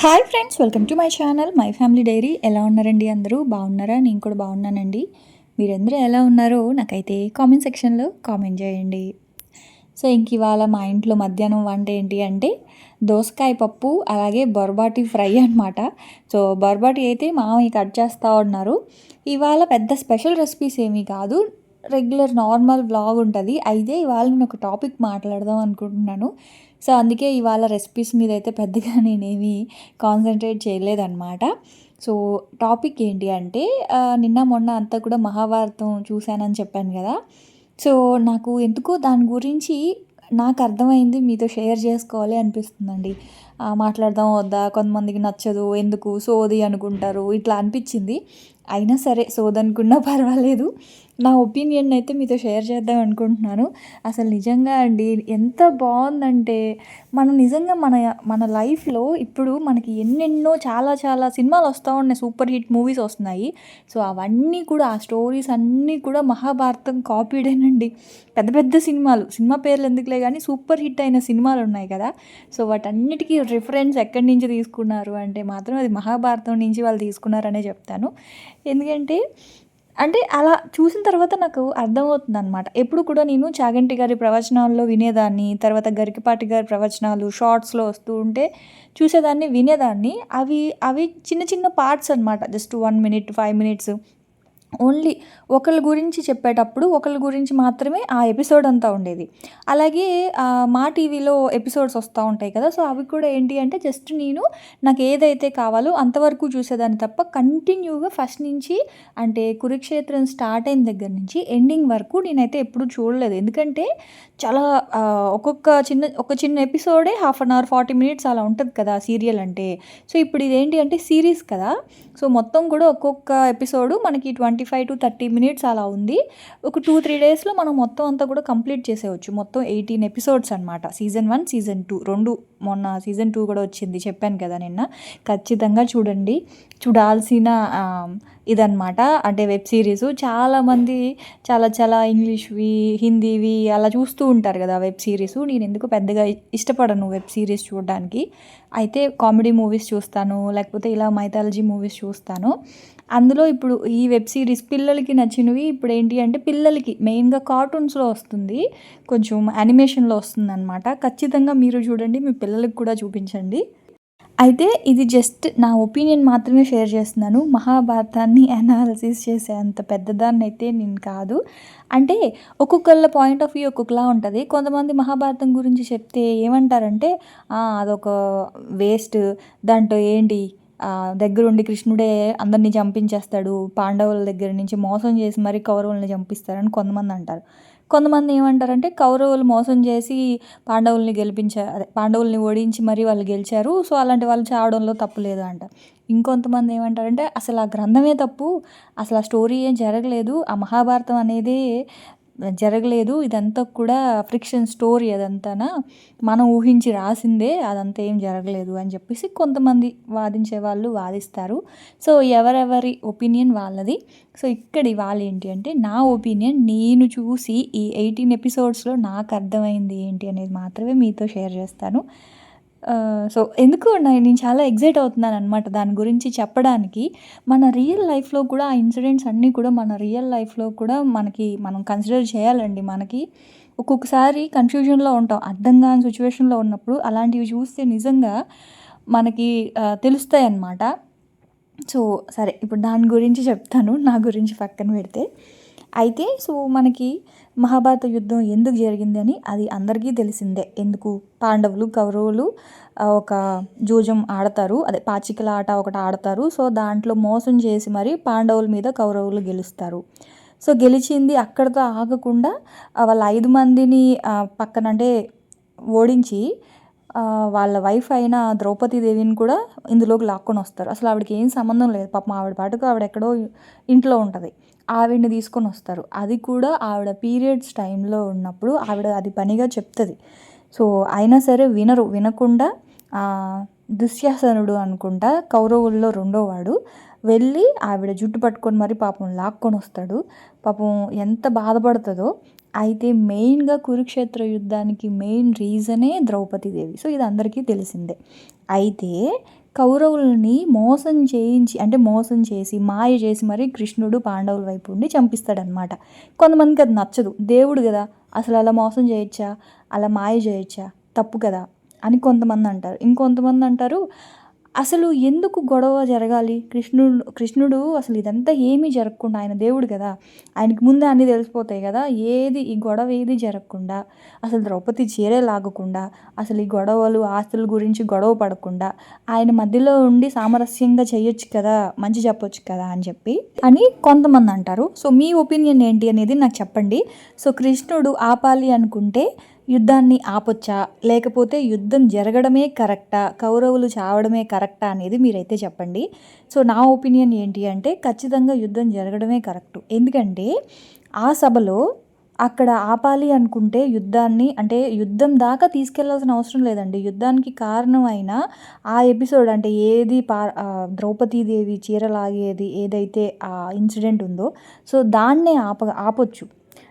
Hi friends welcome to my channel my family diary. ఎలా ఉన్నారండి అందరూ? బాగున్నారా? నేను కూడా బాగున్నానండి. మీరందరూ ఎలా ఉన్నారో నాకైతే కామెంట్ సెక్షన్లో కామెంట్ చేయండి. సో ఇంక ఇవాళ మా ఇంట్లో మధ్యాహ్నం వంట ఏంటి అంటే దోసకాయ పప్పు అలాగే బొరబాటి ఫ్రై అనమాట సో బొరబాటి అయితే మామయ్య కట్ చేస్తూ ఉన్నారు. ఇవాళ పెద్ద స్పెషల్ రెసిపీస్ ఏమీ కాదు. రెగ్యులర్ నార్మల్ బ్లాగ్ ఉంటుంది. అయితే ఇవాళ నేను ఒక టాపిక్ మాట్లాడదాం అనుకుంటున్నాను. సో అందుకే ఇవాళ రెసిపీస్ మీద అయితే పెద్దగా నేనేమి కాన్సన్ట్రేట్ చేయలేదన్నమాట. సో టాపిక్ ఏంటి అంటే నిన్న మొన్న అంతా కూడా మహాభారతం చూశానని చెప్పాను కదా. సో నాకు ఎందుకో దాని గురించి నాకు అర్థమైంది మీతో షేర్ చేసుకోవాలి అనిపిస్తుందండి. మాట్లాడదాం వద్దా కొంతమందికి నచ్చదు ఎందుకు సోది అనుకుంటారు ఇట్లా అనిపించింది. అయినా సరే సోదనుకున్నా పర్వాలేదు. నా ఒపీనియన్ అయితే మీతో షేర్ చేద్దాం అనుకుంటున్నాను. అసలు నిజంగా అండి ఎంత బాగుందంటే మనం నిజంగా మన మన లైఫ్లో ఇప్పుడు మనకి ఎన్నెన్నో చాలా చాలా సినిమాలు వస్తూ ఉన్నాయి సూపర్ హిట్ మూవీస్ వస్తున్నాయి. సో అవన్నీ కూడా ఆ స్టోరీస్ అన్నీ కూడా మహాభారతం కాపీడేనండి పెద్ద పెద్ద సినిమాలు సినిమా పేర్లు ఎందుకులే కానీ సూపర్ హిట్ అయిన సినిమాలు ఉన్నాయి కదా. సో వాటన్నిటికీ రిఫరెన్స్ ఎక్కడి నుంచి తీసుకున్నారు అంటే మాత్రం అది మహాభారతం నుంచి వాళ్ళు తీసుకున్నారనే చెప్తాను. ఎందుకంటే అంటే అలా చూసిన తర్వాత నాకు అర్థమవుతుంది అనమాట ఎప్పుడు కూడా నేను చాగంటి గారి ప్రవచనాల్లో వినేదాన్ని తర్వాత గరికపాటి గారి ప్రవచనాలు షార్ట్స్లో వస్తూ ఉంటే చూసేదాన్ని వినేదాన్ని. అవి అవి చిన్న చిన్న పార్ట్స్ అనమాట just one minute five minutes only ఒకళ్ళ గురించి చెప్పేటప్పుడు ఒకళ్ళ గురించి మాత్రమే ఆ ఎపిసోడ్ అంతా ఉండేది. అలాగే మా టీవీలో ఎపిసోడ్స్ వస్తూ ఉంటాయి కదా సో అవి కూడా ఏంటి అంటే జస్ట్ నేను నాకు ఏదైతే కావాలో అంతవరకు చూసేదాన్ని తప్ప కంటిన్యూగా ఫస్ట్ నుంచి అంటే కురుక్షేత్రం స్టార్ట్ అయిన దగ్గర నుంచి ఎండింగ్ వరకు నేనైతే ఎప్పుడూ చూడలేదు. ఎందుకంటే చాలా ఒక్కొక్క చిన్న ఒక చిన్న ఎపిసోడే half an hour forty minutes అలా ఉంటుంది కదా సీరియల్ అంటే. సో ఇప్పుడు ఇదేంటి అంటే సిరీస్ కదా సో మొత్తం కూడా ఒక్కొక్క ఎపిసోడు మనకి twenty twenty five to thirty minutes అలా ఉంది. ఒక టూ త్రీ డేస్లో మనం మొత్తం అంతా కూడా కంప్లీట్ చేసేవచ్చు మొత్తం ఎయిటీన్ ఎపిసోడ్స్ అనమాట సీజన్ వన్ సీజన్ టూ. రెండు మొన్న సీజన్ టూ కూడా వచ్చింది. చెప్పాను కదా నిన్న. ఖచ్చితంగా చూడండి. చూడాల్సిన ఇదనమాట అంటే వెబ్ సిరీస్. చాలామంది చాలా చాలా ఇంగ్లీష్వి హిందీవి అలా చూస్తూ ఉంటారు కదా వెబ్ సిరీస్. నేను ఎందుకు పెద్దగా ఇష్టపడను వెబ్ సిరీస్ చూడడానికి. అయితే కామెడీ మూవీస్ చూస్తాను. లేకపోతే ఇలా మైథాలజీ మూవీస్ చూస్తాను. అందులో ఇప్పుడు ఈ వెబ్ సిరీస్ పిల్లలకి నచ్చినవి ఇప్పుడు ఏంటి అంటే పిల్లలకి మెయిన్గా కార్టూన్స్లో వస్తుంది. కొంచెం యానిమేషన్లో వస్తుంది అనమాట ఖచ్చితంగా మీరు చూడండి మీ పిల్లలకి కూడా చూపించండి. అయితే ఇది జస్ట్ నా ఒపీనియన్ మాత్రమే షేర్ చేస్తున్నాను. మహాభారతాన్ని అనాలిసిస్ చేసే అంత పెద్దదాన్ని అయితే నేను కాదు. అంటే ఒక్కొక్కళ్ళ పాయింట్ ఆఫ్ వ్యూ ఒక్కొక్కలా ఉంటుంది. కొంతమంది మహాభారతం గురించి చెప్తే ఏమంటారంటే అదొక వేస్ట్. దాంట్లో ఏంటి దగ్గరుండి కృష్ణుడే అందరినీ చంపించేస్తాడు పాండవుల దగ్గర నుంచి మోసం చేసి మరీ కౌరవుల్ని చంపిస్తారని కొంతమంది అంటారు. కొంతమంది ఏమంటారంటే కౌరవులు మోసం చేసి పాండవుల్ని గెలిపించారు అదే పాండవుల్ని ఓడించి మరీ వాళ్ళు గెలిచారు సో అలాంటి వాళ్ళు చావడంలో తప్పు లేదు అంట. ఇంకొంతమంది ఏమంటారంటే అసలు ఆ గ్రంథమే తప్పు అసలు ఆ స్టోరీ ఏం జరగలేదు ఆ మహాభారతం అనేది జరగలేదు. ఇదంతా కూడా ఫ్రిక్షన్ స్టోరీ అదంతానా? మనం ఊహించి రాసిందే అదంతా ఏం జరగలేదు అని చెప్పేసి కొంతమంది వాదించే వాళ్ళు వాదిస్తారు. సో ఎవరెవరి ఒపీనియన్ వాళ్ళది. సో ఇక్కడి వాళ్ళు ఏంటి అంటే నా ఒపీనియన్ నేను చూసి ఈ ఎయిటీన్ ఎపిసోడ్స్లో నాకు అర్థమైంది ఏంటి అనేది మాత్రమే మీతో షేర్ చేస్తాను. సో ఎందుకు నేను చాలా ఎగ్జైట్ అవుతున్నాను అనమాట దాని గురించి చెప్పడానికి. మన రియల్ లైఫ్లో కూడా ఆ ఇన్సిడెంట్స్ అన్నీ కూడా మన రియల్ లైఫ్లో కూడా మనకి మనం కన్సిడర్ చేయాలండి. మనకి ఒక్కొక్కసారి కన్ఫ్యూజన్లో ఉంటాం. అర్థం కాని సిచ్యువేషన్లో ఉన్నప్పుడు అలాంటివి చూస్తే నిజంగా మనకి తెలుస్తాయి అన్నమాట. సో సరే ఇప్పుడు దాని గురించి చెప్తాను. నా గురించి పక్కన పెడితే. అయితే సో మనకి మహాభారత యుద్ధం ఎందుకు జరిగింది అని అది అందరికీ తెలిసిందే. ఎందుకు? పాండవులు కౌరవులు ఒక జూజం ఆడతారు. అదే పాచికల ఆట ఒకటి ఆడతారు. సో దాంట్లో మోసం చేసి మరి పాండవుల మీద కౌరవులు గెలుస్తారు. సో గెలిచింది అక్కడితో ఆగకుండా వాళ్ళ ఐదు మందిని పక్కన అంటే ఓడించి వాళ్ళ వైఫ్ అయిన ద్రౌపది దేవిని కూడా ఇందులోకి లాక్కొని వస్తారు. అసలు ఆవిడకి ఏం సంబంధం లేదు. పాపం ఆవిడ పాటకు ఆవిడ ఎక్కడో ఇంట్లో ఉంటుంది. ఆవిడని తీసుకొని వస్తారు. అది కూడా ఆవిడ పీరియడ్స్ టైంలో ఉన్నప్పుడు ఆవిడ అది పనిగా చెప్తుంది. సో అయినా సరే వినరు. వినకుండా దుశ్యాసనుడు అనుకుంటా కౌరవుల్లో రెండోవాడు వెళ్ళి ఆవిడ జుట్టు పట్టుకొని మరి పాపం లాక్కొని వస్తాడు. పాపం ఎంత బాధపడుతుందో. అయితే మెయిన్గా కురుక్షేత్ర యుద్ధానికి మెయిన్ రీజనే ద్రౌపదీదేవి. సో ఇది అందరికీ తెలిసిందే. అయితే కౌరవుల్ని మోసం చేయించి అంటే మోసం చేసి మాయ చేసి మరి కృష్ణుడు పాండవుల వైపు ఉండి చంపిస్తాడనమాట కొంతమందికి అది నచ్చదు. దేవుడు కదా అసలు అలా మోసం చేయొచ్చా? అలా మాయ చేయొచ్చా? తప్పు కదా అని కొంతమంది అంటారు. ఇంకొంతమంది అంటారు అసలు ఎందుకు గొడవ జరగాలి? కృష్ణుడు కృష్ణుడు అసలు ఇదంతా ఏమీ జరగకుండా ఆయన దేవుడు కదా. ఆయనకి ముందే అన్నీ తెలిసిపోతాయి కదా. ఏది ఈ గొడవ ఏది జరగకుండా అసలు ద్రౌపది చీరే లాగకుండా అసలు ఈ గొడవలు ఆస్తుల గురించి గొడవ పడకుండా ఆయన మధ్యలో ఉండి సామరస్యంగా చేయొచ్చు కదా మంచి చెప్పొచ్చు కదా అని చెప్పి అని కొంతమంది అంటారు. సో మీ ఒపీనియన్ ఏంటి అనేది నాకు చెప్పండి. సో కృష్ణుడు ఆపాలి అనుకుంటే యుద్ధాన్ని ఆపొచ్చా? లేకపోతే యుద్ధం జరగడమే కరెక్టా? కౌరవులు చావడమే కరెక్టా అనేది మీరైతే చెప్పండి. సో నా ఒపీనియన్ ఏంటి అంటే ఖచ్చితంగా యుద్ధం జరగడమే కరెక్ట్. ఎందుకంటే ఆ సభలో అక్కడ ఆపాలి అనుకుంటే యుద్ధాన్ని అంటే యుద్ధం దాకా తీసుకెళ్ళాల్సిన అవసరం లేదండి. యుద్ధానికి కారణమైన ఆ ఎపిసోడ్ అంటే ఏది పా ద్రౌపదీదేవి చీర లాగేది ఏదైతే ఆ ఇన్సిడెంట్ ఉందో సో దాన్నే ఆప ఆపొచ్చు.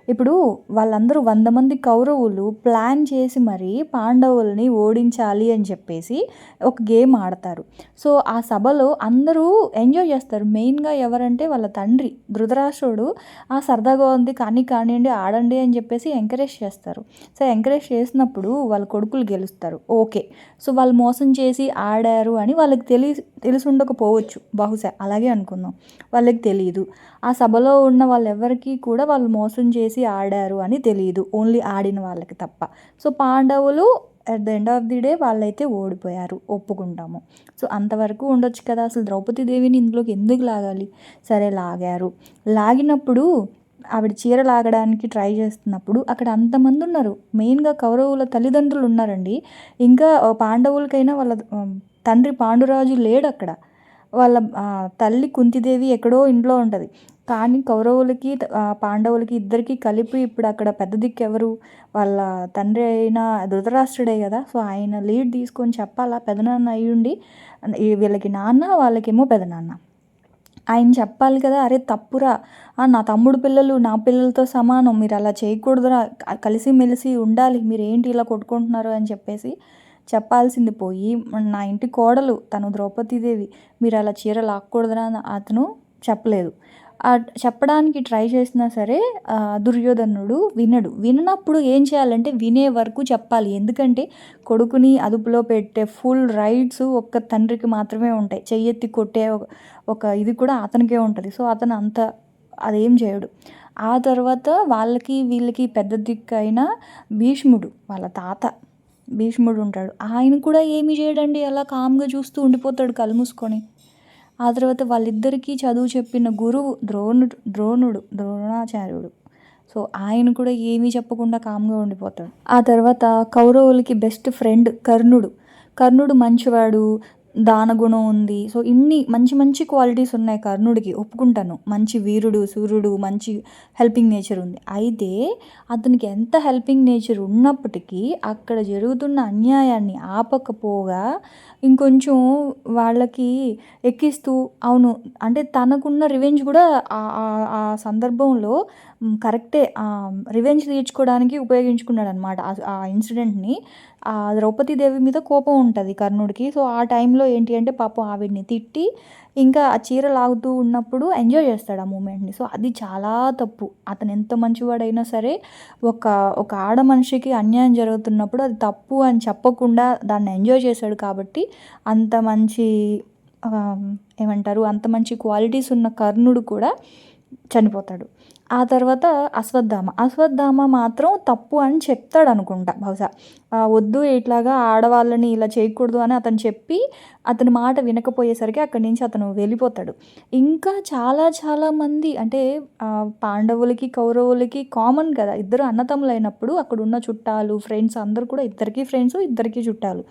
ఇప్పుడు వాళ్ళందరూ వంద మంది కౌరవులు ప్లాన్ చేసి మరి పాండవుల్ని ఓడించాలి అని చెప్పేసి ఒక గేమ్ ఆడతారు. సో ఆ సభలో అందరూ ఎంజాయ్ చేస్తారు. మెయిన్గా ఎవరంటే వాళ్ళ తండ్రి ధృతరాష్ట్రుడు. ఆ సరదాగా ఉంది కానీ కానివ్వండి ఆడండి అని చెప్పేసి ఎంకరేజ్ చేస్తారు. సో ఎంకరేజ్ చేసినప్పుడు వాళ్ళ కొడుకులు గెలుస్తారు. ఓకే. సో వాళ్ళు మోసం చేసి ఆడారు అని వాళ్ళకి తెలి తెలిసి ఉండకపోవచ్చు బహుశా. అలాగే అనుకుందాం. వాళ్ళకి తెలియదు ఆ సభలో ఉన్న వాళ్ళెవరికీ కూడా వాళ్ళు మోసం చేసి ఆడారు అని తెలియదు ఓన్లీ ఆడిన వాళ్ళకి తప్ప. సో పాండవులు at the end of the day వాళ్ళైతే ఓడిపోయారు. ఒప్పుకుంటాము. సో అంతవరకు ఉండొచ్చు కదా. అసలు ద్రౌపది దేవిని ఇందులోకి ఎందుకు లాగాలి? సరే లాగారు. లాగినప్పుడు ఆవిడ చీర లాగడానికి ట్రై చేస్తున్నప్పుడు అక్కడ అంతమంది ఉన్నారు. మెయిన్గా కౌరవుల తల్లిదండ్రులు ఉన్నారండి. ఇంకా పాండవులకైనా వాళ్ళ తండ్రి పాండురాజు లేడు అక్కడ వాళ్ళ తల్లి కుంతిదేవి ఎక్కడో ఇంట్లో ఉంటుంది. కానీ కౌరవులకి పాండవులకి ఇద్దరికి కలిపి ఇప్పుడు అక్కడ పెద్ద దిక్కు ఎవరు? వాళ్ళ తండ్రి అయిన ధృతరాష్ట్రుడే కదా. సో ఆయన లీడ్ తీసుకొని చెప్పాలా? పెదనాన్న అయ్యుండి వీళ్ళకి నాన్న వాళ్ళకేమో పెదనాన్న. ఆయన చెప్పాలి కదా అరే తప్పురా. నా తమ్ముడు పిల్లలు నా పిల్లలతో సమానం. మీరు అలా చేయకూడదురా. కలిసిమెలిసి ఉండాలి. మీరు ఏంటి ఇలా కొట్టుకుంటున్నారు అని చెప్పేసి చెప్పాల్సింది పోయి నా ఇంటి కోడలు తను ద్రౌపదీదేవి మీరు అలా చీర లాక్కూడదని అతను చెప్పలేదు. చెప్పడానికి ట్రై చేసినా సరే దుర్యోధనుడు వినడు. విననప్పుడు ఏం చేయాలంటే వినే వరకు చెప్పాలి. ఎందుకంటే కొడుకుని అదుపులో పెట్టే ఫుల్ రైట్స్ ఒక్క తండ్రికి మాత్రమే ఉంటాయి. చెయ్యెత్తి కొట్టే ఒక ఇది కూడా అతనికే ఉంటుంది. సో అతను అంత అదేం చేయడు. ఆ తర్వాత వాళ్ళకి వీళ్ళకి పెద్ద దిక్కు అయిన భీష్ముడు వాళ్ళ తాత భీష్ముడు ఉంటాడు. ఆయన కూడా ఏమి చేయడండి? అలా కామ్గా చూస్తూ ఉండిపోతాడు కళ్ళు మూసుకొని. ఆ తర్వాత వాళ్ళిద్దరికీ చదువు చెప్పిన గురువు ద్రోణుడు ద్రోణుడు ద్రోణాచార్యుడు. సో ఆయన కూడా ఏమీ చెప్పకుండా కామ్గా ఉండిపోతాడు. ఆ తర్వాత కౌరవులకి బెస్ట్ ఫ్రెండ్ కర్ణుడు. కర్ణుడు మంచివాడు దానగుణం ఉంది. సో ఇన్ని మంచి మంచి క్వాలిటీస్ ఉన్నాయి కర్ణుడికి. ఒప్పుకుంటాను. మంచి వీరుడు సూర్యుడు మంచి హెల్పింగ్ నేచర్ ఉంది. అయితే అతనికి ఎంత హెల్పింగ్ నేచర్ ఉన్నప్పటికీ అక్కడ జరుగుతున్న అన్యాయాన్ని ఆపకపోగా ఇంకొంచెం వాళ్ళకి ఎక్కిస్తూ అవును అంటే తనకున్న రివెంజ్ కూడా ఆ సందర్భంలో కరెక్టే రివెంజ్ తీర్చుకోవడానికి ఉపయోగించుకున్నాడు అనమాట ఆ ఇన్సిడెంట్ని ద్రౌపదీదేవి మీద కోపం ఉంటుంది కర్ణుడికి. సో ఆ టైంలో ఏంటి అంటే పాపం ఆవిడ్ని తిట్టి ఇంకా ఆ చీర లాగుతూ ఉన్నప్పుడు ఎంజాయ్ చేస్తాడు ఆ మూమెంట్ని. సో అది చాలా తప్పు. అతను ఎంత మంచివాడైనా సరే ఒక ఒక ఆడ మనిషికి అన్యాయం జరుగుతున్నప్పుడు అది తప్పు అని చెప్పకుండా దాన్ని ఎంజాయ్ చేశాడు కాబట్టి అంత మంచి ఏమంటారు అంత మంచి క్వాలిటీస్ ఉన్న కర్ణుడు కూడా చనిపోతాడు. ఆ తర్వాత అశ్వత్థామ. అశ్వత్థామ మాత్రం తప్పు అని చెప్తాడు అనుకుంటా బహుశా వద్దు ఇట్లాగా ఆడవాళ్ళని ఇలా చేయకూడదు అని అతను చెప్పి అతని మాట వినకపోయేసరికి అక్కడి నుంచి అతను వెళ్ళిపోతాడు. ఇంకా చాలా చాలా మంది అంటే పాండవులకి కౌరవులకి కామన్ కదా. ఇద్దరు అన్నతమ్ములు అయినప్పుడు అక్కడ ఉన్న చుట్టాలు ఫ్రెండ్స్ అందరు కూడా ఇద్దరికి ఫ్రెండ్స్ ఇద్దరికి చుట్టాలు.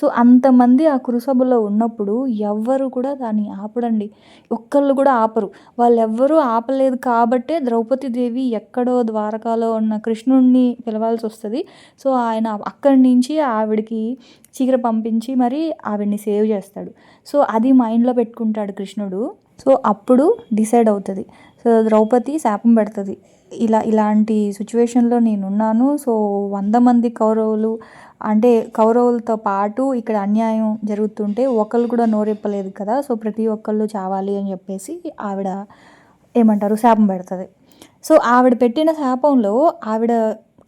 సో అంతమంది ఆ కురుసభలో ఉన్నప్పుడు ఎవ్వరు కూడా దాన్ని ఆపడండి. ఒక్కళ్ళు కూడా ఆపరు. వాళ్ళు ఎవ్వరూ ఆపలేదు కాబట్టే ద్రౌపదీదేవి ఎక్కడో ద్వారకాలో ఉన్న కృష్ణుడిని పిలవాల్సి వస్తుంది. సో ఆయన అక్కడి నుంచి ఆవిడకి చీకర పంపించి మరి ఆవిడ్ని సేవ్ చేస్తాడు. సో అది మైండ్లో పెట్టుకుంటాడు కృష్ణుడు. సో అప్పుడు డిసైడ్ అవుతుంది. సో ద్రౌపది శాపం పెడుతుంది. ఇలా ఇలాంటి సిచ్యువేషన్లో నేనున్నాను. సో వంద మంది కౌరవులు అంటే కౌరవులతో పాటు ఇక్కడ అన్యాయం జరుగుతుంటే ఒకళ్ళు కూడా నోరెప్పలేదు కదా సో ప్రతి ఒక్కళ్ళు చావాలి అని చెప్పేసి ఆవిడ ఏమంటారు శాపం పెడుతుంది. సో ఆవిడ పెట్టిన శాపంలో ఆవిడ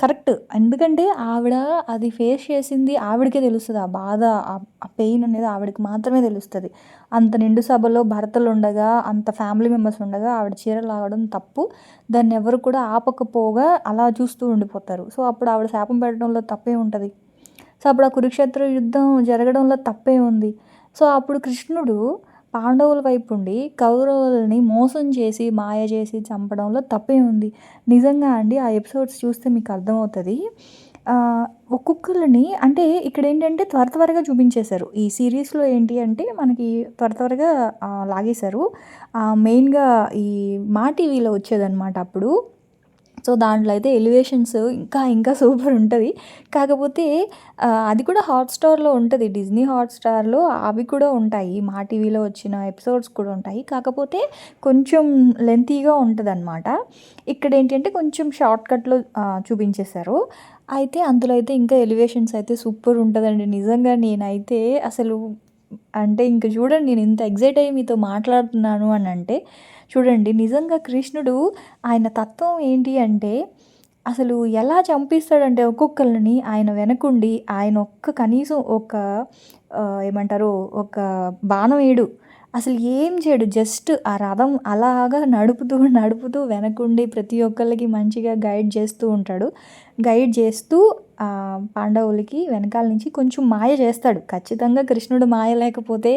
కరెక్ట్ ఎందుకంటే ఆవిడ అది ఫేస్ చేసింది ఆవిడకే తెలుస్తుంది. ఆ బాధ ఆ పెయిన్ అనేది ఆవిడకి మాత్రమే తెలుస్తుంది. అంత నిండు సభలో భర్తలు ఉండగా అంత ఫ్యామిలీ మెంబర్స్ ఉండగా ఆవిడ చీరలు లాగడం తప్పు. దాన్ని ఎవరు కూడా ఆపకపోగా అలా చూస్తూ ఉండిపోతారు. సో అప్పుడు ఆవిడ శాపం పెట్టడంలో తప్పే ఉంటుంది. సో అప్పుడు ఆ కురుక్షేత్ర యుద్ధం జరగడంలో తప్పే ఉంది. సో అప్పుడు కృష్ణుడు పాండవుల వైపు ఉండి కౌరవులని మోసం చేసి మాయ చేసి చంపడంలో తప్పే ఉంది. నిజంగా అండి ఆ ఎపిసోడ్స్ చూస్తే మీకు అర్థమవుతుంది. ఒక్కొక్కరిని అంటే ఇక్కడ ఏంటంటే త్వర త్వరగా చూపించేశారు. ఈ సిరీస్లో ఏంటి అంటే మనకి త్వర త్వరగా లాగేశారు. మెయిన్గా ఈ మా టీవీలో వచ్చేదన్నమాట అప్పుడు. సో దాంట్లో అయితే ఎలివేషన్స్ ఇంకా ఇంకా సూపర్ ఉంటుంది. కాకపోతే అది కూడా హాట్స్టార్లో ఉంటుంది. డిజ్నీ హాట్స్టార్లో అవి కూడా ఉంటాయి. మా టీవీలో వచ్చిన ఎపిసోడ్స్ కూడా ఉంటాయి. కాకపోతే కొంచెం లెంతీగా ఉంటుంది అనమాట ఇక్కడ ఏంటంటే కొంచెం షార్ట్ కట్లో చూపించేశారు. అయితే అందులో అయితే ఇంకా ఎలివేషన్స్ అయితే సూపర్ ఉంటుందండి. నిజంగా నేనైతే అసలు అంటే ఇంక చూడండి నేను ఇంత ఎగ్జైట్ అయ్యి మీతో మాట్లాడుతున్నాను అని అంటే చూడండి నిజంగా కృష్ణుడు ఆయన తత్వం ఏంటి అంటే అసలు ఎలా చంపిస్తాడంటే ఒక్కొక్కరిని ఆయన వెనకుండి ఆయన ఒక్క కనీసం ఒక ఏమంటారు ఒక బాణం వేయడు అసలు ఏం చేయడు. జస్ట్ ఆ రథం అలాగా నడుపుతూ నడుపుతూ వెనకుండి ప్రతి ఒక్కళ్ళకి మంచిగా గైడ్ చేస్తూ ఉంటాడు. గైడ్ చేస్తూ పాండవులకి వెనకాల నుంచి కొంచెం మాయ చేస్తాడు. ఖచ్చితంగా కృష్ణుడు మాయ లేకపోతే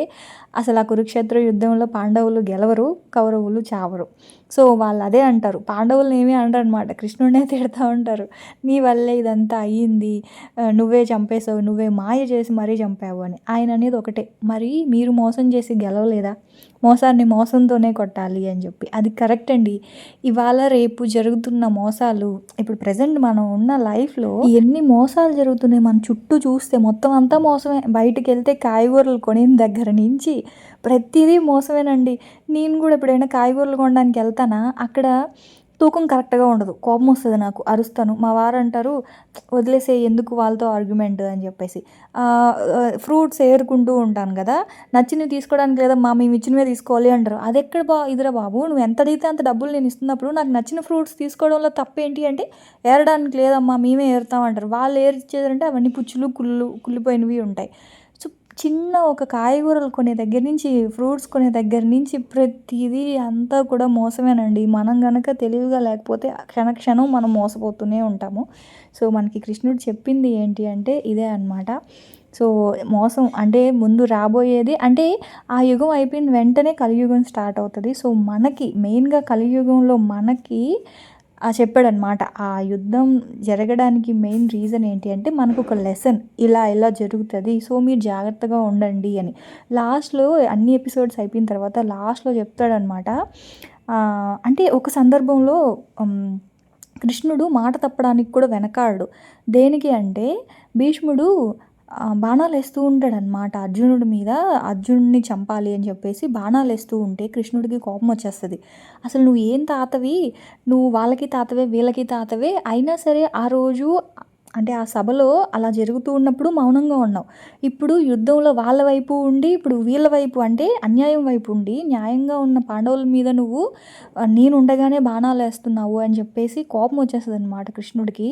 అసలు ఆ కురుక్షేత్ర యుద్ధంలో పాండవులు గెలవరు కౌరవులు చావరు. సో వాళ్ళు అదే అంటారు. పాండవులను ఏమీ అంటారు అనమాట కృష్ణుడినే తిడతా ఉంటారు. నీ వల్లే ఇదంతా అయ్యింది. నువ్వే చంపేసావు నువ్వే మాయ చేసి మరీ చంపావు అని. ఆయన అనేది ఒకటే. మరి మీరు మోసం చేసి గెలవలేదా? మోసాన్ని మోసంతోనే కొట్టాలి అని చెప్పి. అది కరెక్ట్ అండి. ఇవాళ రేపు జరుగుతున్న మోసాలు ఇప్పుడు ప్రజెంట్ మనం ఉన్న లైఫ్లో ఎన్ని మోసాలు జరుగుతున్నాయి మన చుట్టూ చూస్తే మొత్తం అంతా మోసమే. బయటికి వెళ్తే కాయగూరలు కొనిన దగ్గర నుంచి ప్రతిదీ మోసమేనండి. నేను కూడా ఎప్పుడైనా కాయగూరలు కొనడానికి వెళ్తానా? అక్కడ తూకం కరెక్ట్గా ఉండదు. కోపం వస్తుంది నాకు. అరుస్తాను. మా వారు అంటారు వదిలేసే ఎందుకు వాళ్ళతో ఆర్గ్యుమెంట్? అని చెప్పేసి. ఫ్రూట్స్ ఏరుకుంటూ ఉంటాను కదా. నచ్చినవి తీసుకోవడానికి లేదా మా మేము ఇచ్చినవే తీసుకోవాలి అంటారు. అది ఎక్కడ బా ఇదిరా బాబు? నువ్వు ఎంత అడిగితే అంత డబ్బులు నేను ఇస్తున్నప్పుడు నాకు నచ్చిన ఫ్రూట్స్ తీసుకోవడంలో తప్పేంటి అంటే ఏరడానికి లేదమ్మా మేమే ఏరుతామంటారు వాళ్ళు ఏరిచ్చేదంటే అవన్నీ పుచ్చులు కుళ్ళు కుళ్ళిపోయినవి ఉంటాయి. చిన్న ఒక కాయగూరలు కొనే దగ్గర నుంచి ఫ్రూట్స్ కొనే దగ్గర నుంచి ప్రతిదీ అంతా కూడా మోసమేనండి. మనం గనక తెలివిగా లేకపోతే క్షణ క్షణం మనం మోసపోతూనే ఉంటాము. సో మనకి కృష్ణుడు చెప్పింది ఏంటి అంటే ఇదే అనమాట సో మోసం అంటే ముందు రాబోయేది అంటే ఆ యుగం అయిపోయిన వెంటనే కలియుగం స్టార్ట్ అవుతుంది. సో మనకి మెయిన్గా కలియుగంలో మనకి చెప్పాడనమాట ఆ యుద్ధం జరగడానికి మెయిన్ రీజన్ ఏంటి అంటే మనకు ఒక లెసన్ ఇలా ఇలా జరుగుతుంది సో మీరు జాగ్రత్తగా ఉండండి అని. లాస్ట్లో అన్ని ఎపిసోడ్స్ అయిపోయిన తర్వాత లాస్ట్లో చెప్తాడనమాట అంటే ఒక సందర్భంలో కృష్ణుడు మాట తప్పడానికి కూడా వెనకాడు దేనికి అంటే భీష్ముడు బాణాలు వేస్తూ ఉంటాడనమాట అర్జునుడి మీద అర్జునుడిని చంపాలి అని చెప్పేసి బాణాలు వేస్తూ ఉంటే కృష్ణుడికి కోపం వచ్చేస్తుంది. అసలు నువ్వు ఏం తాతవి? నువ్వు వాళ్ళకి తాతవే వీళ్ళకి తాతవే? అయినా సరే ఆ రోజు అంటే ఆ సభలో అలా జరుగుతూ ఉన్నప్పుడు మౌనంగా ఉన్నావు. ఇప్పుడు యుద్ధంలో వాళ్ళ వైపు ఉండి ఇప్పుడు వీళ్ళ వైపు అంటే అన్యాయం వైపు ఉండి న్యాయంగా ఉన్న పాండవుల మీద నువ్వు నేను ఉండగానే బాణాలు వేస్తున్నావు అని చెప్పేసి కోపం వచ్చేస్తుంది అనమాట కృష్ణుడికి.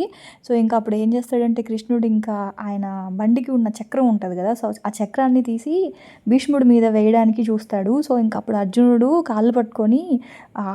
సో ఇంకా అప్పుడు ఏం చేస్తాడంటే కృష్ణుడు ఇంకా ఆయన బండికి ఉన్న చక్రం ఉంటుంది కదా సో ఆ చక్రాన్ని తీసి భీష్ముడి మీద వేయడానికి చూస్తాడు. సో ఇంకా అప్పుడు అర్జునుడు కాళ్ళు పట్టుకొని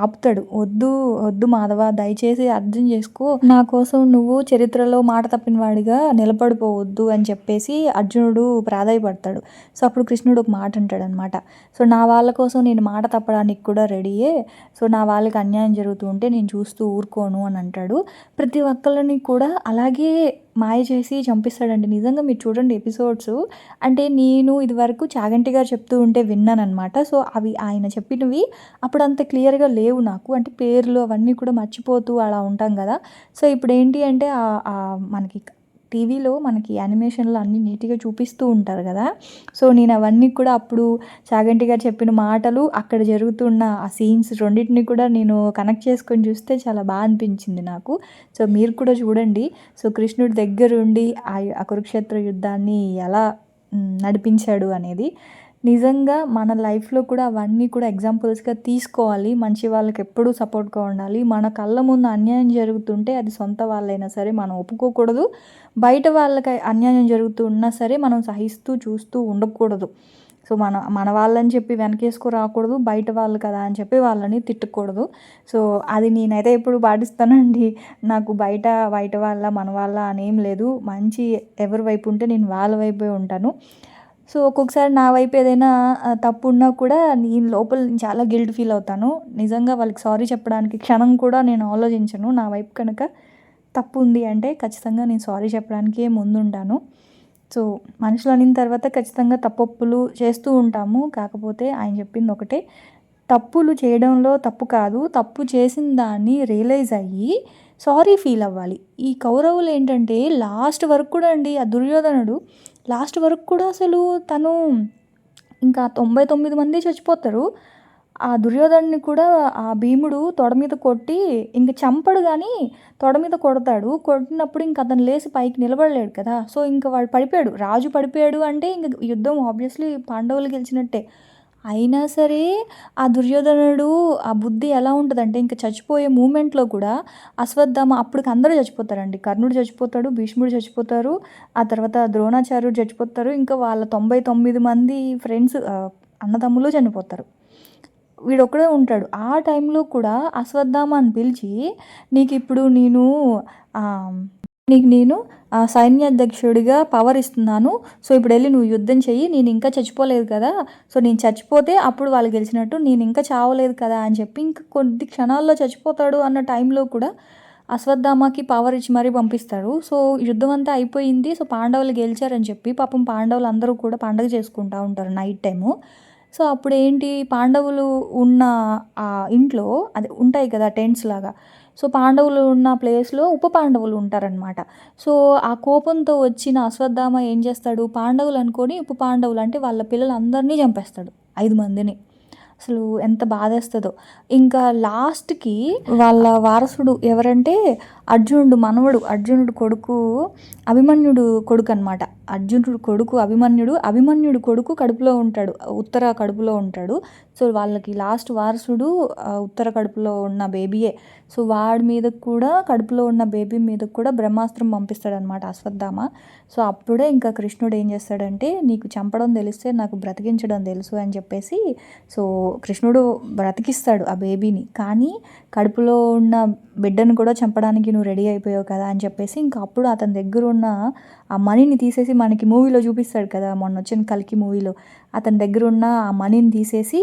ఆపుతాడు. వద్దు వద్దు మాధవ దయచేసి అర్థం చేసుకో. నా కోసం నువ్వు చరిత్రలో మాట తప్పిన వాడిగా నిలబడిపోవద్దు అని చెప్పేసి అర్జునుడు ప్రాధాయపడతాడు. సో అప్పుడు కృష్ణుడు ఒక మాట అంటాడు అనమాట సో నా వాళ్ళ కోసం నేను మాట తప్పడానికి కూడా రెడీయే. సో నా వాళ్ళకి అన్యాయం జరుగుతూ ఉంటే నేను చూస్తూ ఊరుకోను అని అంటాడు. ప్రతి ఒక్కళ్ళని కూడా అలాగే మాయ చేసి చంపిస్తాడండి. నిజంగా మీరు చూడండి ఎపిసోడ్స్. అంటే నేను ఇదివరకు చాగంటిగా చెప్తూ ఉంటే విన్నానమాట సో అవి ఆయన చెప్పినవి అప్పుడు అంత క్లియర్గా లేవు నాకు. అంటే పేర్లు అవన్నీ కూడా మర్చిపోతూ అలా ఉంటాం కదా. సో ఇప్పుడు ఏంటి అంటే మనకి టీవీలో మనకి యానిమేషన్లో అన్ని నీట్గా చూపిస్తూ ఉంటారు కదా. సో నేను అవన్నీ కూడా అప్పుడు చాగంటి గారు చెప్పిన మాటలు అక్కడ జరుగుతున్న ఆ సీన్స్ రెండింటిని కూడా నేను కనెక్ట్ చేసుకొని చూస్తే చాలా బాగా అనిపించింది నాకు. సో మీరు కూడా చూడండి. సో కృష్ణుడి దగ్గరుండి ఆ కురుక్షేత్ర యుద్ధాన్ని ఎలా నడిపించాడు అనేది. నిజంగా మన లైఫ్లో కూడా అవన్నీ కూడా ఎగ్జాంపుల్స్గా తీసుకోవాలి. మంచి వాళ్ళకి ఎప్పుడూ సపోర్ట్గా ఉండాలి. మన కళ్ళ ముందు అన్యాయం జరుగుతుంటే అది సొంత వాళ్ళైనా సరే మనం ఒప్పుకోకూడదు. బయట వాళ్ళకి అన్యాయం జరుగుతూ ఉన్నా సరే మనం సహిస్తూ చూస్తూ ఉండకూడదు. సో మన మన వాళ్ళని చెప్పి వెనకేసుకు రాకూడదు. బయట వాళ్ళు కదా అని చెప్పి వాళ్ళని తిట్టకూడదు. సో అది నేనైతే ఎప్పుడు పాటిస్తానండి. నాకు బయట బయట వాళ్ళ మన వాళ్ళ అనేం లేదు. మంచి ఎవరి వైపు ఉంటే నేను వాళ్ళ వైపే ఉంటాను. సో ఒక్కొక్కసారి నా వైపు ఏదైనా తప్పు ఉన్నా కూడా నేను లోపల చాలా గిల్ట్ ఫీల్ అవుతాను. నిజంగా వాళ్ళకి సారీ చెప్పడానికి క్షణం కూడా నేను ఆలోచించను. నా వైపు కనుక తప్పు ఉంది అంటే ఖచ్చితంగా నేను సారీ చెప్పడానికే ముందుంటాను. సో మనుషులు అనిన తర్వాత ఖచ్చితంగా తప్పప్పులు చేస్తూ ఉంటాము. కాకపోతే ఆయన చెప్పింది ఒకటే. తప్పులు చేయడంలో తప్పు కాదు. తప్పు చేసిన దాన్ని రియలైజ్ అయ్యి సారీ ఫీల్ అవ్వాలి. ఈ కౌరవులు ఏంటంటే లాస్ట్ వరకు కూడా అండి ఆ దుర్యోధనుడు లాస్ట్ వరకు కూడా అసలు తను ఇంకా తొంభై తొమ్మిది మంది చచ్చిపోతారు. ఆ దుర్యోధన్ని కూడా ఆ భీముడు తొడ మీద కొట్టి ఇంక చంపడు కానీ తొడ మీద కొడతాడు. కొట్టినప్పుడు ఇంక అతను లేచి పైకి నిలబడలేడు కదా. సో ఇంకా వాడు పడిపోయాడు. రాజు పడిపోయాడు అంటే ఇంక యుద్ధం ఆబ్వియస్లీ పాండవులు గెలిచినట్టే. అయినా సరే ఆ దుర్యోధనుడు ఆ బుద్ధి ఎలా ఉంటుందంటే ఇంకా చచ్చిపోయే మూమెంట్లో కూడా అశ్వత్థామ అప్పటికి అందరూ చచ్చిపోతారండి. కర్ణుడు చచ్చిపోతాడు భీష్ముడు చచ్చిపోతారు ఆ తర్వాత ద్రోణాచార్యుడు చచ్చిపోతారు ఇంకా వాళ్ళ తొంభై తొమ్మిది మంది ఫ్రెండ్స్ అన్నదమ్ములు చనిపోతారు. వీడొక్కడే ఉంటాడు. ఆ టైంలో కూడా అశ్వత్థామ అని పిలిచి నీకు ఇప్పుడు నేను నీకు నేను సైన్యాధ్యక్షుడిగా పవర్ ఇస్తున్నాను. సో ఇప్పుడు వెళ్ళి నువ్వు యుద్ధం చెయ్యి నేను ఇంకా చచ్చిపోలేదు కదా. సో నేను చచ్చిపోతే అప్పుడు వాళ్ళు గెలిచినట్టు నేను ఇంకా చావలేదు కదా అని చెప్పి ఇంకా కొద్ది క్షణాల్లో చచ్చిపోతాడు అన్న టైంలో కూడా అశ్వత్థామకి పవర్ ఇచ్చి మరీ పంపిస్తారు సో యుద్ధం అంతా అయిపోయింది. సో పాండవులు గెలిచారని చెప్పి పాపం పాండవులు అందరూ కూడా పండగ చేసుకుంటూ ఉంటారు నైట్ టైము. సో అప్పుడు ఏంటి పాండవులు ఉన్న ఆ ఇంట్లో అది ఉంటాయి కదా టెంట్స్ లాగా. సో పాండవులు ఉన్న ప్లేస్లో ఉప పాండవులు ఉంటారనమాట సో ఆ కోపంతో వచ్చిన అశ్వత్థామ ఏం చేస్తాడు? పాండవులు అనుకొని ఉప పాండవులు అంటే వాళ్ళ పిల్లలందరినీ చంపేస్తాడు ఐదు మందిని. అసలు ఎంత బాధేస్తుందో. ఇంకా లాస్ట్కి వాళ్ళ వారసుడు ఎవరంటే అర్జునుడు మనవడు. అర్జునుడు కొడుకు అభిమన్యుడు కొడుకు అనమాట అర్జునుడు కొడుకు అభిమన్యుడు. అభిమన్యుడు కొడుకు కడుపులో ఉంటాడు. ఉత్తర కడుపులో ఉంటాడు. సో వాళ్ళకి లాస్ట్ వారసుడు ఉత్తర కడుపులో ఉన్న బేబీయే. సో వాడి మీద కూడా కడుపులో ఉన్న బేబీ మీద కూడా బ్రహ్మాస్త్రం పంపిస్తాడనమాట అశ్వత్థామ. సో అప్పుడే ఇంకా కృష్ణుడు ఏం చేస్తాడంటే నీకు చంపడం తెలిస్తే నాకు బ్రతికించడం తెలుసు అని చెప్పేసి సో కృష్ణుడు బ్రతికిస్తాడు ఆ బేబీని. కానీ కడుపులో ఉన్న బిడ్డను కూడా చంపడానికి నువ్వు రెడీ అయిపోయావు కదా అని చెప్పేసి ఇంకా అప్పుడు అతని దగ్గర ఉన్న ఆ మనీని తీసేసి మనకి మూవీలో చూపిస్తాడు కదా మొన్న వచ్చిన కలికి మూవీలో. అతని దగ్గర ఉన్న ఆ మనీని తీసేసి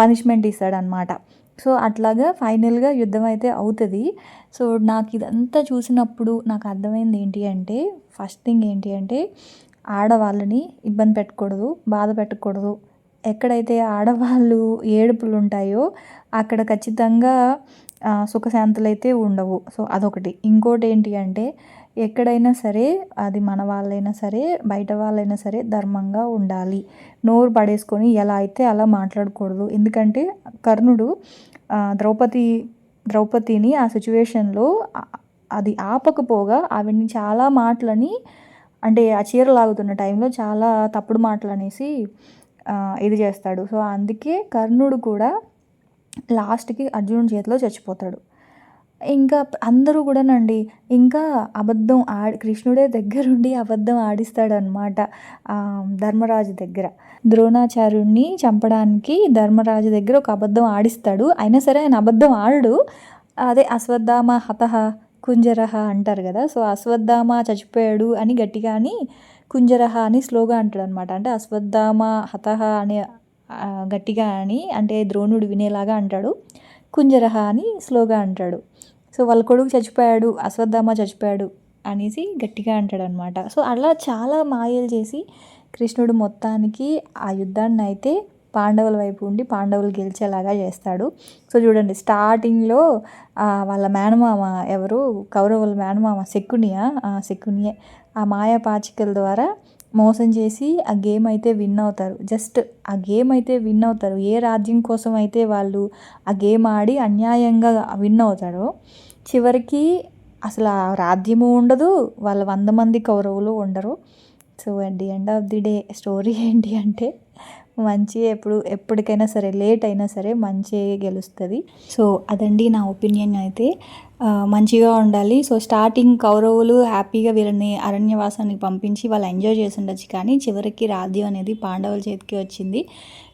పనిష్మెంట్ ఇస్తాడనమాట సో అట్లాగా ఫైనల్గా యుద్ధం అయితే అవుతుంది. సో నాకు ఇదంతా చూసినప్పుడు నాకు అర్థమైంది ఏంటి అంటే ఫస్ట్ థింగ్ ఏంటి అంటే ఆడవాళ్ళని ఇబ్బంది పెట్టకూడదు బాధ పెట్టకూడదు. ఎక్కడైతే ఆడవాళ్ళు ఏడుపులు ఉంటాయో అక్కడ ఖచ్చితంగా సుఖశాంతులు అయితే ఉండవు. సో అదొకటి. ఇంకోటి ఏంటి అంటే ఎక్కడైనా సరే అది మన వాళ్ళైనా సరే బయట వాళ్ళైనా సరే ధర్మంగా ఉండాలి. నోరు పడేసుకొని ఎలా అయితే అలా మాట్లాడకూడదు. ఎందుకంటే కర్ణుడు ద్రౌపది ద్రౌపదిని ఆ సిచ్యువేషన్లో అది ఆపకపోగా ఆవిడ్ని చాలా మాటలని అంటే ఆ చీర లాగుతున్న టైంలో చాలా తప్పుడు మాటలు అనేసి ఇది చేస్తాడు. సో అందుకే కర్ణుడు కూడా లాస్ట్కి అర్జునుడి చేతిలో చచ్చిపోతాడు. ఇంకా అందరూ కూడానండి ఇంకా అబద్ధం ఆడి కృష్ణుడే దగ్గరుండి అబద్ధం ఆడిస్తాడనమాట ధర్మరాజు దగ్గర. ద్రోణాచార్యుణ్ణి చంపడానికి ధర్మరాజు దగ్గర ఒక అబద్ధం ఆడిస్తాడు. అయినా సరే ఆయన అబద్ధం ఆడడు. అదే అశ్వత్థామ హతహ కుంజరహ అంటారు కదా సో అశ్వత్థామ చచ్చిపోయాడు అని గట్టిగాని కుంజరహ అని స్లోగా అంటాడు అనమాట అంటే అశ్వత్థామ హతహ అనే గట్టిగా అని అంటే ద్రోణుడు వినేలాగా అంటాడు. కుంజరహ అని స్లోగా అంటాడు. సో వాళ్ళ కొడుకు చచ్చిపోయాడు అశ్వత్థామ చచ్చిపోయాడు అనేసి గట్టిగా అంటాడు అనమాట సో అలా చాలా మాయలు చేసి కృష్ణుడు మొత్తానికి ఆ యుద్ధాన్ని అయితే పాండవుల వైపు ఉండి పాండవులు గెలిచేలాగా చేస్తాడు. సో చూడండి స్టార్టింగ్లో వాళ్ళ మేనమామ ఎవరు? కౌరవుల మేనమామ శకునియా. ఆ, శకునియే ఆ మాయా పాచికల ద్వారా మోసం చేసి ఆ గేమ్ అయితే విన్ అవుతారు. జస్ట్ ఆ గేమ్ అయితే విన్ అవుతారు. ఏ రాజ్యం కోసం అయితే వాళ్ళు ఆ గేమ్ ఆడి అన్యాయంగా విన్ అవుతారో చివరికి అసలు ఆ రాజ్యము ఉండదు వాళ్ళ వంద మంది కౌరవులు ఉండరు. So at the end of the day story ఏంటి అంటే మంచి ఎప్పుడు ఎప్పటికైనా సరే లేట్ అయినా సరే మంచి గెలుస్తుంది. సో అదండి నా ఒపీనియన్ అయితే. మంచిగా ఉండాలి. సో స్టార్టింగ్ కౌరవులు హ్యాపీగా వీళ్ళని అరణ్యవాసానికి పంపించి వాళ్ళు ఎంజాయ్ చేసి ఉండొచ్చు కానీ చివరికి రాజ్యం అనేది పాండవుల చేతికి వచ్చింది.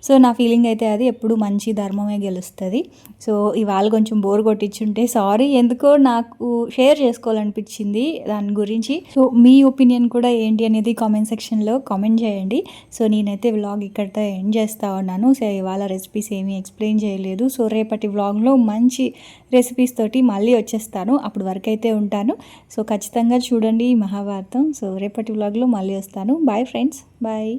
సో నా ఫీలింగ్ అయితే అది ఎప్పుడు మంచి ధర్మమే గెలుస్తుంది. సో ఇవాళ కొంచెం బోర్ కొట్టించుంటే సారీ ఎందుకో నాకు షేర్ చేసుకోవాలనిపించింది దాని గురించి. సో మీ ఒపీనియన్ కూడా ఏంటి అనేది కామెంట్ సెక్షన్లో కామెంట్ చేయండి. సో నేనైతే వ్లాగ్ ఇక్కడితో ఎండ్ చేస్తా ఉన్నాను. సో ఇవాళ రెసిపీస్ ఏమీ ఎక్స్ప్లెయిన్ చేయలేదు. సో రేపటి వ్లాగ్లో మంచి రెసిపీస్ తోటి మళ్ళీ వచ్చేస్తాను. అప్పుడు వరకు అయితే ఉంటాను. సో ఖచ్చితంగా చూడండి ఈ మహాభారతం. సో రేపటి వ్లాగ్లో మళ్ళీ వస్తాను. Bye friends bye